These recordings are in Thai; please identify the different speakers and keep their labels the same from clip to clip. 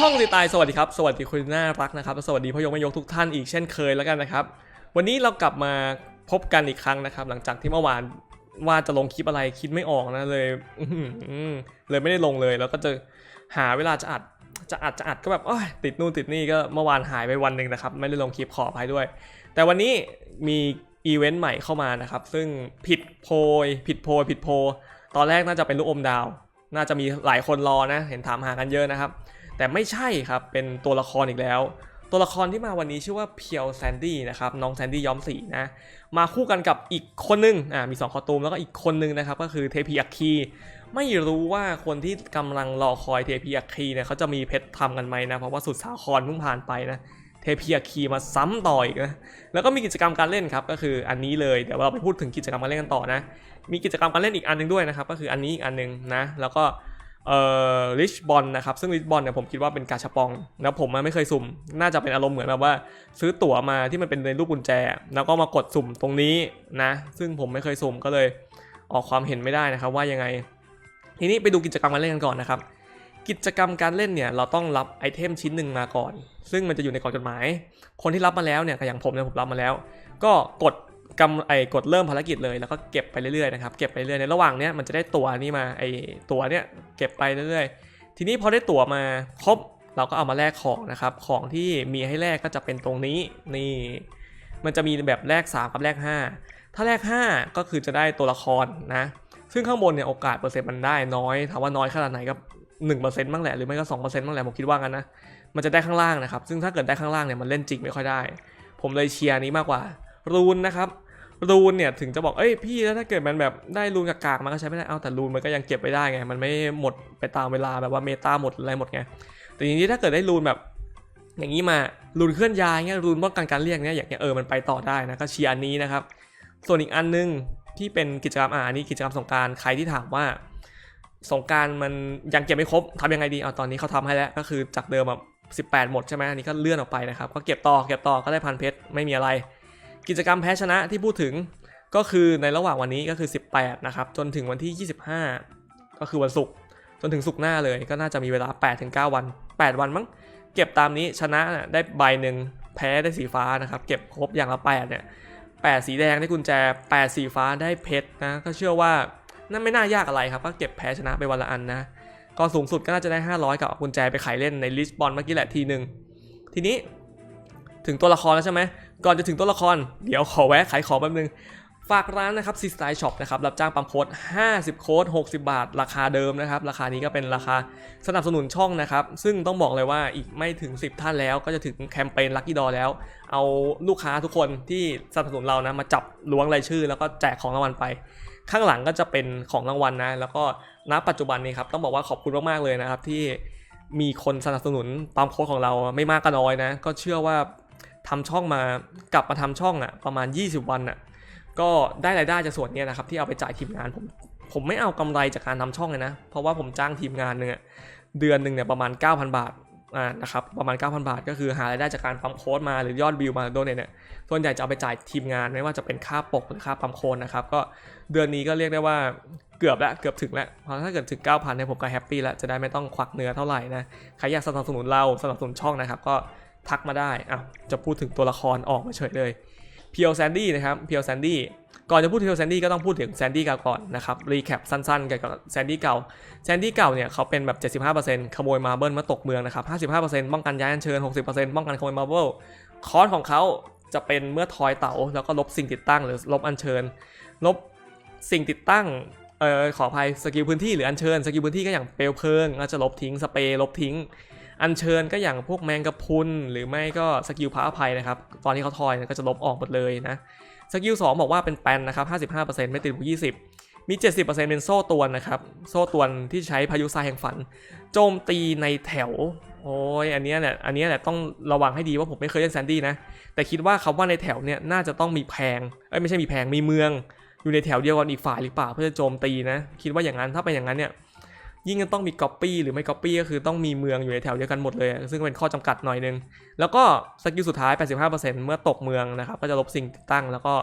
Speaker 1: ช่องตีตายสวัสดีครับ สวัสดีคุณน่ารักนะครับและสวัสดีพ่อยกแม่ยกทุกท่านอีกเช่นเคยแล้วกันนะครับ วันนี้เรากลับมาพบกันอีกครั้งนะครับ หลังจากที่เมื่อวานว่าจะลงคลิปอะไรคิดไม่ออกนะเลยเลยไม่ได้ลงเลย แล้วก็จะหาเวลาจะอัดจะอัดจะอัดก็แบบโอ้ยติดนู่นติดนี่ก็เมื่อวานหายไปวันหนึ่งนะครับ ไม่ได้ลงคลิปขออภัยด้วย แต่วันนี้มีอีเวนต์ใหม่เข้ามานะครับ ซึ่งผิดโพยผิดโพยผิดโพ ตอนแรกน่าจะเป็นลูกอมดาว น่าจะมีหลายคนรอนะ เห็นถามหากันเยอะนะครับ แต่ไม่ใช่ครับเป็นตัวละครอีกแล้ว ตัวละครที่มาวันนี้ชื่อว่าเพียวแซนดี้นะครับน้องแซนดี้ย้อมสีนะมาคู่กันกับอีกคนนึงอ่ามี2คอตูมแล้วก็อีกคนนึงนะครับก็คือเทพีอัคคีไม่รู้ว่าคนที่กำลังรอคอยเทพีอัคคีเนี่ยเขาจะมีเพชรทำกันไหมนะเพราะว่าสุดสาครเพิ่งผ่านไปนะเทพีอัคคีมาซ้ำต่ออีกนะแล้วก็มีกิจกรรมการเล่นครับก็คืออันนี้เลยเดี๋ยวเราไปพูดถึงกิจกรรมการเล่นกันต่อนะ มีกิจกรรมการเล่นอีกอันหนึงด้วยนะครับก็คืออันนี้อีกอันหนึงนะแล้วก็ เอ่อริชบอลนะครับซึ่งริชบอลเนี่ยผมคิดว่าเป็นกาชาปองแล้วผมไม่เคยสุ่ม น่าจะเป็นอารมณ์เหมือนแบบว่า ซื้อตั๋วมาที่มันเป็นในรูปกุญแจ แล้วก็มากดสุ่มตรงนี้นะ ซึ่งผมไม่เคยสุ่มก็เลยออกความเห็นไม่ได้นะครับว่ายังไง ทีนี้ไปดูกิจกรรมการเล่นกันก่อนนะครับ กิจกรรมการเล่นเนี่ยเราต้องรับไอเทมชิ้นหนึ่งมาก่อน ซึ่งมันจะอยู่ในกล่องจดหมาย คนที่รับมาแล้วเนี่ยอย่างผมเนี่ยผมรับมาแล้ว ก็กดกำไอกดเริ่มภารกิจเลยแล้วก็เก็บไปเรื่อยๆนะครับเก็บไปเรื่อยในระหว่างเนี้ยมันจะได้ตั๋วนี่มาไอตั๋วเนี่ย เก็บไปเรื่อยๆ ทีนี้พอได้ตั๋วมาครบเราก็เอามาแลกของนะครับ ของที่มีให้แลกก็จะเป็นตรงนี้นี่ มันจะมีแบบแลก3กับแลก5 ถ้าแลก5 ก็คือจะได้ตัวละครนะ ซึ่งข้างบนเนี่ยโอกาสเปอร์เซ็นต์มันได้น้อยถามว่าน้อยขนาดไหนก็1%บ้างแหละหรือไม่ก็2%บ้างแหละผมคิดว่างั้นนะมันจะได้ข้างล่างนะครับ ซึ่งถ้าเกิดได้ข้างล่างเนี่ยมันเล่นจริงไม่ค่อยได้ ผมเลยเชียร์นี้มากกว่า รูนนะครับ รูนเนี่ยถึงจะบอกเอ้ยพี่แล้วถ้าเกิดมันแบบได้รูนกากๆมันก็ใช้ไม่ได้เอาแต่รูนมันก็ยังเก็บไว้ได้ไงมันไม่หมดไปตามเวลาแบบว่าเมตาหมดอะไรหมดไงแต่ทีนี้ถ้าเกิดได้รูนแบบ อย่างนี้มารูนเคลื่อนย้ายเงี้ยรูนป้องกันการเรียกเงี้ยอย่างเงี้ยเออมันไปต่อได้นะก็เชียร์อันนี้นะครับ ส่วนอีกอันนึงที่เป็นกิจกรรมอ่านี้กิจกรรมสงการใครที่ถามว่าสงการมันยังเก็บไม่ครบทำยังไงดีเอาตอนนี้เขาทำให้แล้วก็คือจากเดิมแบบ18 หมดใช่ไหมอันนี้ก็เลื่อนออกไปนะครับ ก็เก็บต่อเก็บต่อก็ได้พันเพชรไม่มีอะไร กิจกรรมแพ้ชนะที่พูดถึงก็คือในระหว่างวันนี้ก็คือ 18 นะครับ จนถึงวันที่ 25 ก็คือวันศุกร์จนถึงศุกร์หน้าเลยก็น่าจะมีเวลา 8-9 วัน 8 วันมั้งเก็บตามนี้ชนะได้ใบหนึ่งแพ้ได้สีฟ้านะครับ เก็บครบอย่างละ 8 เนี่ย 8 สีแดงได้กุญแจ 8 สีฟ้าได้เพชรนะ ก็เชื่อว่านั่นไม่น่ายากอะไรครับก็เก็บแพ้ชนะไปวันละอันนะ ก็สูงสุดก็น่าจะได้ 500 กับเอากุญแจไปขายเล่นในลิสบอลเมื่อกี้แหละทีหนึ่งทีนี้ถึงตัวละครแล้วใช่ไหม ก่อนจะถึงตัวละคร เดี๋ยวขอแวะขายของแป๊บนึง ฝากร้านนะครับซีสไตล์ช็อปนะครับ รับจ้างปั๊มโค้ด 50 โค้ด 60 บาท ราคาเดิมนะครับ ราคานี้ก็เป็นราคาสนับสนุนช่องนะครับ ซึ่งต้องบอกเลยว่าอีกไม่ถึง 10 ท่านแล้ว ก็จะถึงแคมเปญลั c กี้ดอแล้ว เอาลูกค้าทุกคนที่สนับสนุนเรานะมาจับล้วงรายชื่อ แล้วก็แจกของรางวัลไป ข้างหลังก็จะเป็นของรางวัลนะ แล้วก็ณปัจจุบันนี้ครับต้องบอกว่าขอบคุณมากๆเลยนะครับที่มีคนสนับสนุนปั๊มโค้ดของเราไม่มากก็น้อยนะ ก็เชื่อว่า ทำช่องมากลับมาทำช่องอะประมาณ 20 วันอะก็ได้รายได้จากส่วนนี้นะครับที่เอาไปจ่ายทีมงานผมผมไม่เอากำไรจากการทำช่องเลยนะ เพราะว่าผมจ้างทีมงานหนึ่งเดือนหนึ่งเนี่ยประมาณ 9,000 บาทอ่านะครับประมาณ 9,000 บาท ก็คือหารายได้จากการปั๊มโค้ดมาหรือยอดวิวมาโดนเนี่ยส่วนใหญ่จะเอาไปจ่ายทีมงานไม่ว่าจะเป็นค่าปกหรือค่าปั๊มโค้ดนะครับก็เดือนนี้ก็เรียกได้ว่าเกือบแล้วเกือบถึงแล้วเพราะถ้าเกิดถึง 9,000เนี่ยผมก็แฮปปี้แล้วจะได้ไม่ต้องควักเนื้อเท่าไหร่นะใครอยากสนับสนุนเราสนับสนุนช่องนะครับก็ ทักมาได้อะจะพูดถึงตัวละครออกมาเฉยเลยเพียวแซนดี้นะครับเพียวแซนดี้ก่อนจะพูดถึงแซนดี้ก็ต้องพูดถึงแซนดี้เก่าก่อนนะครับรีแคปสั้นๆเกี่ยวกับแซนดี้เก่าแซนดี้เก่าเนี่ยเขาเป็นแบบ 75%ขโมยมาเบิลมาตกเมืองนะครับ 55%ป้องกันย้ายอัญเชิญ 60%ป้องกันขโมยมาเบิลคอร์สของเขาจะเป็นเมื่อทอยเต๋าแล้วก็ลบสิ่งติดตั้งหรือลบอัญเชิญ ลบสิ่งติดตั้งเอ่อขออภัยสกิลพื้นที่หรืออัญเชิญสกิลพื้นที่ก็อย่างเปลวเพลิงก็จะลบทิ้งสเปรย์ลบทิ้ง อัญเชิญก็อย่างพวกแมงกะพุนหรือไม่ก็สกิลพระอภัยนะครับ ตอนที่เขาทอยก็จะลบออกหมดเลยนะสกิล2บอกว่าเป็นแปนนะครับ 55%ไม่ติดบวก20 มี 70%เป็นโซ่ตวนนะครับ โซ่ตวนที่ใช้พายุทรายแห่งฝัน โจมตีในแถว โอ้ย อันนี้เนี่ย อันนี้แหละต้องระวังให้ดีว่าผมไม่เคยเล่นแซนดี้นะ แต่คิดว่าคำว่าในแถวเนี่ยน่าจะต้องมีแพง เอ้ยไม่ใช่มีแพง มีเมือง อยู่ในแถวเดียวกันอีกฝ่ายหรือเปล่าเพื่อจะโจมตีนะ คิดว่าอย่างนั้น ถ้าเป็นอย่างนั้นเนี่ย ยิ่งจะต้องมีก๊อปปี้หรือไม่ก๊อปปี้ก็คือต้องมีเมืองอยู่ในแถวเดียวกันหมดเลย ซึ่งเป็นข้อจำกัดหน่อยนึง แล้วก็สกิลสุดท้าย 85%เมื่อตกเมืองนะครับ ก็จะลบสิ่งตั้งแล้วก็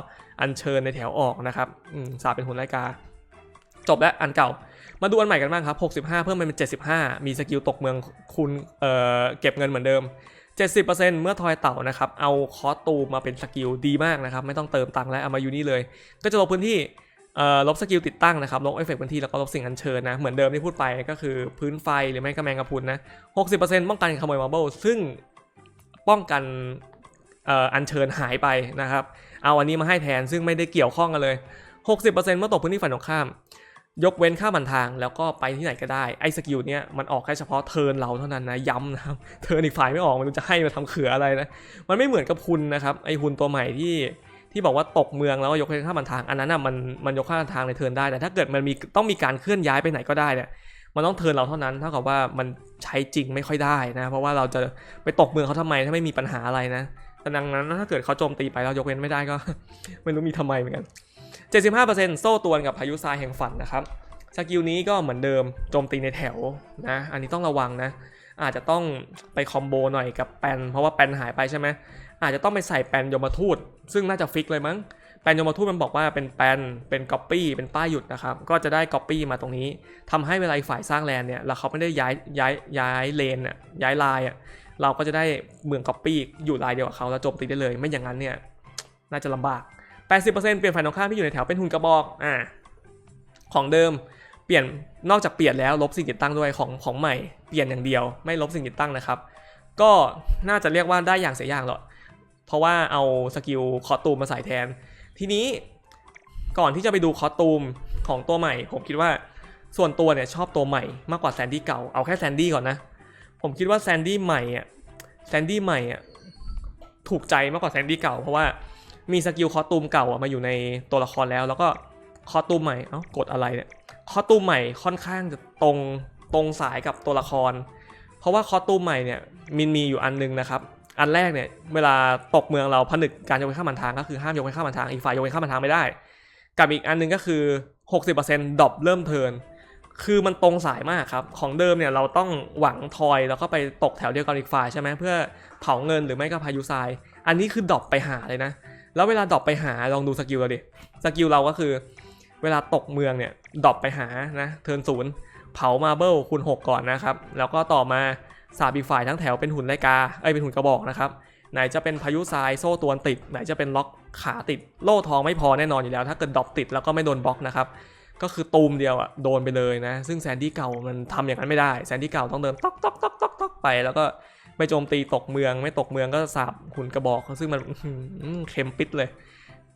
Speaker 1: อัญเชิญในแถวออกนะครับอืมสาบเป็นหุ่นไลกา จบแล้วอันเก่า มาดูอันใหม่กันบ้างครับ 65 เพิ่มเป็น 75 มีสกิลตกเมืองคูณเอ่อเก็บเงินเหมือนเดิม 70%เมื่อทอยเต่านะครับ เอาคอสตูมมาเป็นสกิลดีมากนะครับ ไม่ต้องเติมตังค์แล้วเอามาอยู่นี่เลย ก็จะลบพื้นที่ ลบสกิลติดตั้งนะครับ ลบเอฟเฟกต์พื้นที่แล้วก็ลบสิ่งอัญเชิญนะ เหมือนเดิมที่พูดไปก็คือพื้นไฟหรือไม่ก็แมงกะพุนนะ60%ป้องกันขโมยมาร์เบิลซึ่งป้องกันอัญเชิญหายไปนะครับ เอาอันนี้มาให้แทนซึ่งไม่ได้เกี่ยวข้องกันเลย 60%เมื่อตกพื้นที่ฝ่ายตรงข้าม ยกเว้นค่าบันทาง แล้วก็ไปที่ไหนก็ได้ ไอ้สกิลเนี้ยมันออกแค่เฉพาะเทิร์นเราเท่านั้นนะ ย้ำนะครับ เทิร์นอีกฝ่ายไม่ออก มันจะให้มาทำเขืออะไรนะ มันไม่เหมือนกับคุณนะครับ ไอ้หุ่นตัวใหม่ที่ ที่บอกว่าตกเมืองแล้วก็ยกเว้นค่าบันทาง อันนั้นอะมันมันยกค่าบันทางในเทินได้แต่ถ้าเกิดมันมีต้องมีการเคลื่อนย้ายไปไหนก็ได้เนี่ยมันต้องเทินเราเท่านั้นเท่ากับว่ามันใช้จริงไม่ค่อยได้นะเพราะว่าเราจะไปตกเมืองเขาทำไมถ้าไม่มีปัญหาอะไรนะแต่ดังนั้นถ้าเกิดเขาโจมตีไปเรายกเว้นไม่ได้ก็ ไม่รู้มีทำไมเหมือนกัน 75%โซ่ตวนกับพายุทรายแห่งฝันนะครับสกิลนี้ก็เหมือนเดิมโจมตีในแถวนะอันนี้ต้องระวังนะ อาจจะต้องไปคอมโบหน่อยกับแปนเพราะว่าแปนหายไปใช่ไหมอาจจะต้องไปใส่แปนยมทูต ซึ่งน่าจะฟิกเลยมั้งแปนยมทูตมันบอกว่าเป็นแปนเป็นก๊อปปี้เป็นป้ายหยุดนะครับ ก็จะได้ก๊อปปี้มาตรงนี้ทำให้เวลาฝ่ายสร้างแลนเนี่ยแล้วเขาไม่ได้ย้ายย้ายย้ายเลนอะย้ายลายอะเราก็จะได้เมืองก๊อปปี้อยู่ลายเดียวกับเขาแล้วโจมตีได้เลย ไม่อย่างนั้นเนี่ยน่าจะลำบาก 80%เปลี่ยนฝ่ายตรงข้ามที่อยู่ในแถวเป็นหุ่นกระบอกอ่าของเดิม เปลี่ยนนอกจากเปลี่ยนแล้วลบสิ่งติดตั้งด้วยของของใหม่เปลี่ยนอย่างเดียว ไม่ลบสิ่งติดตั้งนะครับ ก็น่าจะเรียกว่าได้อย่างเสียอย่างหรอกเพราะว่าเอาสกิลคอตูมมาใส่แทน ทีนี้ก่อนที่จะไปดูคอตูมของตัวใหม่ ผมคิดว่าส่วนตัวเนี่ยชอบตัวใหม่มากกว่าแซนดี้เก่าเอาแค่แซนดี้ก่อนนะ ผมคิดว่าแซนดี้ใหม่อะแซนดี้ใหม่อะถูกใจมากกว่าแซนดี้เก่า เพราะว่ามีสกิลคอตูมเก่าอะมาอยู่ในตัวละครแล้ว แล้วก็ คอตูมใหม่เอ้ากดอะไรเนี่ยคอตูมใหม่ค่อนข้างจะตรงตรงสายกับตัวละคร เพราะว่าคอตูมใหม่เนี่ยมินมีอยู่อันนึงนะครับ อันแรกเนี่ยเวลาตกเมืองเราผนึกการยกเว้นข้ามันทางก็คือห้ามยกเว้นข้ามันทางอีกฝ่ายยกเว้นข้ามันทางไม่ได้ กับอีกอันนึงก็คือ 60%ดรอปเริ่มเทินคือมันตรงสายมากครับ ของเดิมเนี่ยเราต้องหวังทอยแล้วก็ไปตกแถวเดียวกันอีกฝ่ายใช่ไหมเพื่อเผาเงินหรือไม่ก็พายุทราย อันนี้คือดรอปไปหาเลยนะ แล้วเวลาดรอปไปหาลองดูสกิลเราดิ สกิลเราก็คือ เวลาตกเมืองเนี่ยดรอปไปหานะเทิร์นศูนย์เผามาเบิลคูณ6ก่อนนะครับ แล้วก็ต่อมาสาบอีกฝ่ายทั้งแถวเป็นหุ่นไลกาเอ้ยเป็นหุ่นกระบอกนะครับไหนจะเป็นพายุทรายโซ่ตวนติด ไหนจะเป็นล็อกขาติดโล่ทองไม่พอแน่นอนอยู่แล้ว ถ้าเกิดดรอปติดแล้วก็ไม่โดนบล็อกนะครับก็คือตูมเดียวอะโดนไปเลยนะ ซึ่งแซนดี้เก่ามันทำอย่างนั้นไม่ได้แซนดี้เก่าต้องเดินตอกตอกตอกตอกตอกไปแล้วก็ไม่โจมตีตกเมือง ไม่ตกเมืองก็สาบหุ่นกระบอกซึ่งมันอื้อหือเค็มปิดเลย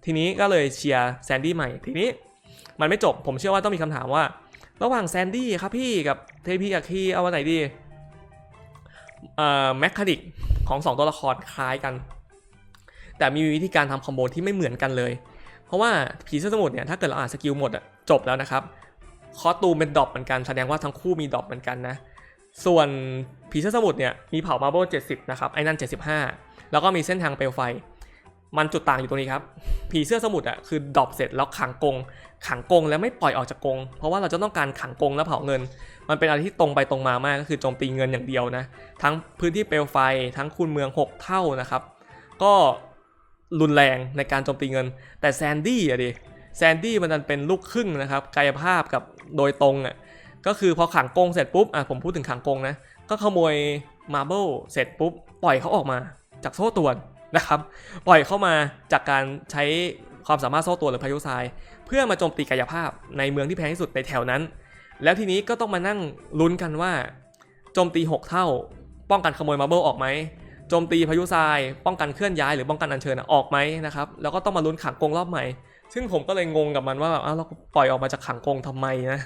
Speaker 1: ทีนี้ก็เลยเชียร์แซนดี้ใหม่ทีนี้ มันไม่จบ ผมเชื่อว่าต้องมีคำถามว่า ระหว่างแซนดี้ครับพี่กับเทพีกับคีเอาวันไหนดีเอ่อแมคคานิกของ 2 ตัวละครคล้ายกัน แต่มีวิธีการทำคอมโบที่ไม่เหมือนกันเลย เพราะว่าผีเสื้อสมุทรเนี่ยถ้าเกิดเราอ่านสกิลหมดอะจบแล้วนะครับคอตูมเป็นดรอปเหมือนกันแสดงว่าทั้งคู่มีดรอปเหมือนกันนะส่วนผีเสื้อสมุทรเนี่ยมีเผามาร์เบิล70นะครับไอ้นั่น75แล้วก็มีเส้นทางเปลวไฟ มันจุดต่างอยู่ตรงนี้ครับ ผีเสื้อสมุทรอะคือดอปเสร็จแล้วขังกง ขังกงแล้วไม่ปล่อยออกจากกง เพราะว่าเราจะต้องการขังกงแล้วเผาเงิน มันเป็นอะไรที่ตรงไปตรงมามากก็คือโจมตีเงินอย่างเดียวนะ ทั้งพื้นที่เปลวไฟทั้งคูณเมือง 6 เท่านะครับ ก็รุนแรงในการโจมตีเงิน แต่แซนดี้อะดิ แซนดี้มันเป็นลูกครึ่งนะครับกายภาพกับโดยตรงอะ ก็คือพอขังกงเสร็จปุ๊บ อะผมพูดถึงขังกงนะ ก็ขโมยมาร์เบิลเสร็จปุ๊บปล่อยเขาออกมาจากโซ่ตรวน นะครับ ปล่อยเข้ามาจากการใช้ความสามารถโซ่ตัวหรือพายุทราย เพื่อมาโจมตีกายภาพในเมืองที่แพงที่สุดในแถวนั้น แล้วทีนี้ก็ต้องมานั่งลุ้นกันว่าโจมตี 6 เท่า ป้องกันขโมยมาเบิลออกไหมโจมตีพายุทราย ป้องกันเคลื่อนย้ายหรือป้องกันอัญเชิญออกไหมนะครับแล้วก็ต้องมาลุ้นขังกรงรอบใหม่ ซึ่งผมก็เลยงงกับมันว่าแบบอ้าวเราปล่อยออกมาจากขังกรงทำไมนะ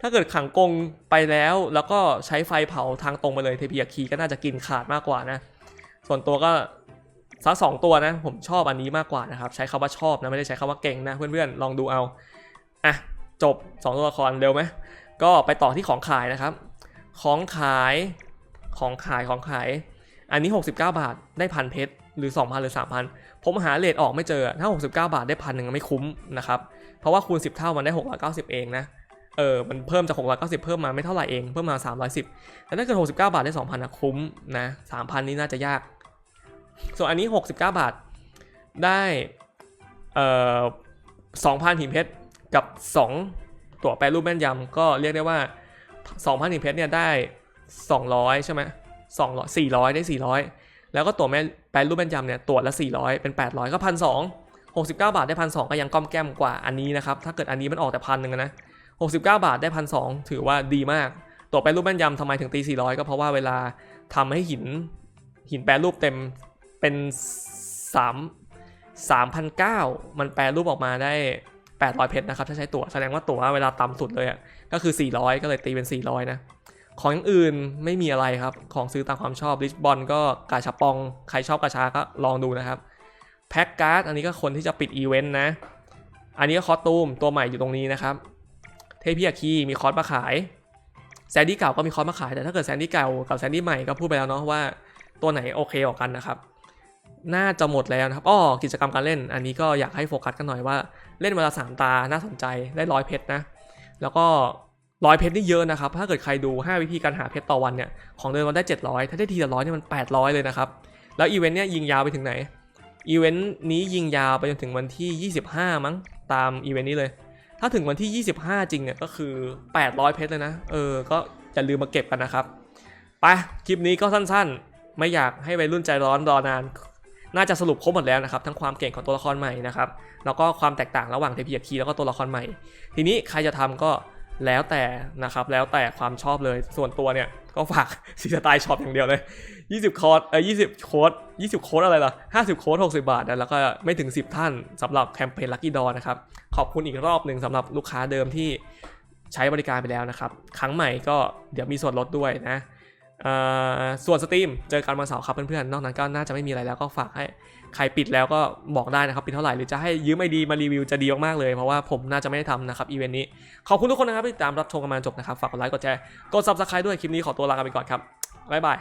Speaker 1: ถ้าเกิดขังกรงไปแล้วแล้วก็ใช้ไฟเผาทางตรงไปเลยเทพียคีก็น่าจะกินขาดมากกว่านะ ส่วนตัวก็ สักสองตัวนะผมชอบอันนี้มากกว่านะครับ ใช้คำว่าชอบนะไม่ได้ใช้คำว่าเก่งนะเพื่อนๆลองดูเอาอะจบ 2 ตัวละครเร็วไหมก็ไปต่อที่ของขายนะครับ ของขายของขายของขาย อันนี้ 69 บาทได้พันเพชรหรือ 2,000 หรือ 3,000 ผมหาเลทออกไม่เจอ ถ้า 69 บาทได้พันหนึ่งไม่คุ้มนะครับ เพราะว่าคูณ 10 เท่ามันได้ 690 เองนะ เออ มันเพิ่มจาก 690 เพิ่มมาไม่เท่าไหร่เอง เพิ่มมา 310 แต่ถ้าเกิด 69 บาทได้ 2,000นะคุ้มนะ 3,000 นี่น่าจะยาก ส่วนอันนี้ 69 บาท ได้เอ่อ2,000หินเพชรกับ 2 ตัวแปรรูปแม่นยำก็เรียกได้ว่า 2,000หนึ่งเพชรเนี่ยได้ 200 ใช่ไหม200 400ได้400แล้วก็ตัวแม่แปรรูปแม่นยำเนี่ยตัวละ400เป็น800ก็พันสอง69บเก้าบาทได้พันสองก็ยังก้อมแก้มกว่าอันนี้นะครับ ถ้าเกิดอันนี้มันออกแต่พันหนึ่งอะนะ69บเก้าบาทได้พันสองถือว่าดีมาก ตัวแปรรูปแม่นยำทำไมถึงตี400ก็เพราะว่าเวลาทำให้หินหินแปรรูปเต็ม เป็น3 3,900มันแปรรูปออกมาได้800เพชรนะครับ ถ้าใช้ตั๋วแสดงว่าตั๋วเวลาต่ำสุดเลยอะก็คือ 400 ก็เลยตีเป็น 400 นะ ของอย่างอื่นไม่มีอะไรครับ ของซื้อตามความชอบลิชบอลก็กาชาปอง ใครชอบกาชาก็ลองดูนะครับ แพ็กการ์ดอันนี้ก็คนที่จะปิดอีเวนต์นะ อันนี้ก็คอสตูมตัวใหม่อยู่ตรงนี้นะครับ เทพีอาคีมีคอสมาขาย แซนดี้เก่าก็มีคอสมาขาย แต่ถ้าเกิดแซนดี้เก่ากับแซนดี้ใหม่ก็พูดไปแล้วเนาะว่าตัวไหนโอเคกว่ากันนะครับ น่าจะหมดแล้วนะครับอ้อกิจกรรมการเล่น อันนี้ก็อยากให้โฟกัสกันหน่อยว่าเล่นเวลาสามตาน่าสนใจได้ร้อยเพชรนะ แล้วก็ร้อยเพชรนี่เยอะนะครับ ถ้าเกิดใครดู 5 วิธีการหาเพชรต่อวันเนี่ย ของเดิมมันได้ 700 ถ้าได้ทีละร้อยนี่มัน 800 เลยนะครับ แล้วอีเวนต์เนี่ยยิงยาวไปถึงไหน อีเวนต์นี้ยิงยาวไปจนถึงวันที่ 25 มั้ง ตามอีเวนต์นี้เลย ถ้าถึงวันที่ 25 จริงเนี่ยก็คือ 800 เพชรเลยนะ เออ ก็อย่าลืมมาเก็บกันนะครับ ไป คลิปนี้ก็สั้นๆ ไม่อยากให้วัยรุ่นใจร้อนรอนาน น่าจะสรุปครบหมดแล้วนะครับทั้งความเก่งของตัวละครใหม่นะครับแล้วก็ความแตกต่างระหว่างเทพียคีแล้วก็ตัวละครใหม่ ทีนี้ใครจะทำก็แล้วแต่นะครับแล้วแต่ความชอบเลยส่วนตัวเนี่ยก็ฝากซีสไตล์ช็อปอย่างเดียวเลย 20 คอร์สเออ20 โค้ด 20 โค้ดอะไรล่ะ 50 โค้ด 60 บาทนะแล้วก็ไม่ถึง 10 ท่านสำหรับแคมเปญลั c กี้ดอนะครับ ขอบคุณอีกรอบหนึ่งสำหรับลูกค้าเดิมที่ใช้บริการไปแล้วนะครับ ครั้งใหม่ก็เดี๋ยวมีส่วนลดด้วยนะ ส่วนสตรีมเจอกันวันเสาร์ครับเพื่อนๆ นอกนั้นก็น่าจะไม่มีอะไรแล้วก็ฝากให้ใครปิดแล้วก็บอกได้นะครับ ปิดเท่าไหร่หรือจะให้ยืมไอดีมารีวิวจะดีมากๆเลย เพราะว่าผมน่าจะไม่ได้ทำนะครับอีเวนต์นี้ ขอบคุณทุกคนนะครับที่ตามรับชมกันมาจบนะครับ ฝากกดไลค์กดแชร์กดซับสไครต์ด้วยคลิปนี้ขอตัวลากันไปก่อนครับบ๊ายบาย